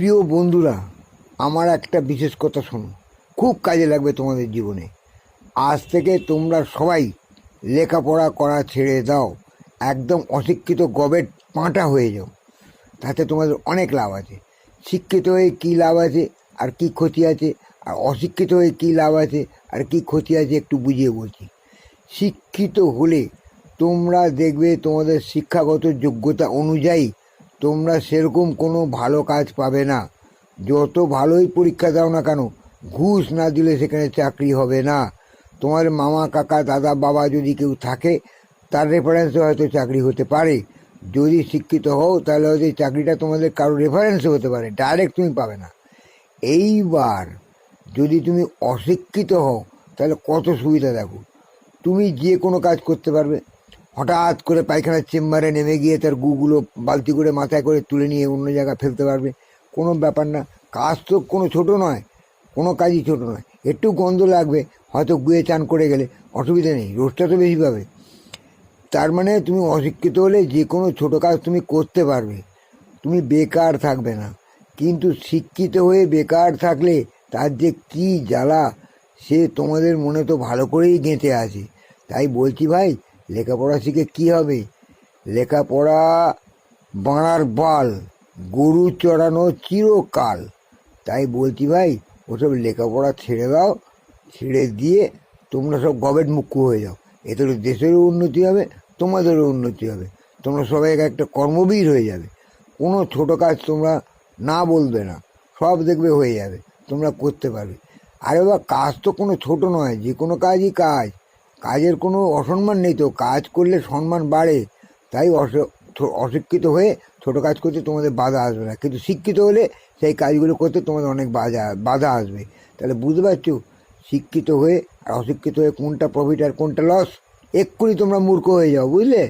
প্রিয় বন্ধুরা, আমার একটা বিশেষ কথা শোনো। খুব কাজে লাগবে তোমাদের জীবনে। আজ থেকে তোমরা সবাই লেখাপড়া করা ছেড়ে দাও। একদম অশিক্ষিত গবেট পাঁটা হয়ে যাও। তাতে তোমাদের অনেক লাভ আছে। শিক্ষিত হয়ে কী লাভ আছে আর কী ক্ষতি আছে? আর অশিক্ষিত হয়ে কী লাভ আছে আর কী ক্ষতি আছে একটু বুঝিয়ে বলছি। শিক্ষিত হলে তোমরা দেখবে তোমাদের শিক্ষাগত যোগ্যতা অনুযায়ী তোমরা সেরকম কোনো ভালো কাজ পাবে না। যত ভালোই পরীক্ষা দাও না কেন, ঘুষ না দিলে সেখানে চাকরি হবে না। তোমার মামা, কাকা, দাদা, বাবা যদি কেউ থাকে, তার রেফারেন্সে হয়তো চাকরি হতে পারে। যদি শিক্ষিত হও, তাহলে হয়তো চাকরিটা তোমাদের কারও রেফারেন্সে হতে পারে ডাইরেক্ট তুমি পাবে না। এইবার যদি তুমি অশিক্ষিত হও, তাহলে কত সুবিধা দেখো। তুমি যে কোনো কাজ করতে পারবে। হঠাৎ করে পায়খানার চেম্বারে নেমে গিয়ে তার গুগুলো বালতি করে মাথায় করে তুলে নিয়ে অন্য জায়গায় ফেলতে পারবে। কোনো ব্যাপার না। কাজ তো কোনো ছোট নয়। কোনো কাজই ছোট নয়। একটু গন্ধ লাগবে। হয়তো গুয়ে চান করে গেলে। অসুবিধা নেই। রোজটা তো বেশি পাবে। তার মানে তুমি অশিক্ষিত হলে যে কোনো ছোটো কাজ তুমি করতে পারবে। তুমি বেকার থাকবে না। কিন্তু শিক্ষিত হয়ে বেকার থাকলে তার যে কী জ্বালা, সে তোমাদের মনে তো ভালো করেই গেঁথে আছে। তাই বলছি ভাই লেখাপড়া শিখে কি হবে? লেখাপড়া বাড়ার বাল, গরু চড়ানো চিরকাল। তাই বলছি ভাই, ওসব লেখাপড়া ছেড়ে দাও, ছেড়ে দিয়ে তোমরা সব গবেট মুখ্য হয়ে যাও। এতে দেশেরও উন্নতি হবে, তোমাদেরও উন্নতি হবে। তোমরা সবাই একটা কর্মবীর হয়ে যাবে। কোনো ছোটো কাজ তোমরা না বলবে না, সব দেখবে হয়ে যাবে, তোমরা করতে পারবে। আরে বাবা, কাজ তো কোনো ছোট নয়, যে কোনো কাজই কাজ। কাজের কোনো অসম্মান নেই তো। কাজ করলে সম্মান বাড়ে, তাই অশিক্ষিত হয়ে ছোট কাজ করতে তোমাদের বাধা আসবে না। কিন্তু শিক্ষিত হলে সেই কাজগুলো করতে তোমাদের অনেক বাধা বাধা আসবে। তাহলে বুঝতে পারছ? শিক্ষিত হয়ে আর অশিক্ষিত হয়ে কোনটা প্রফিট আর কোনটা লস এক্ষুনি তোমরা মূর্খ হয়ে যাও, বুঝলে?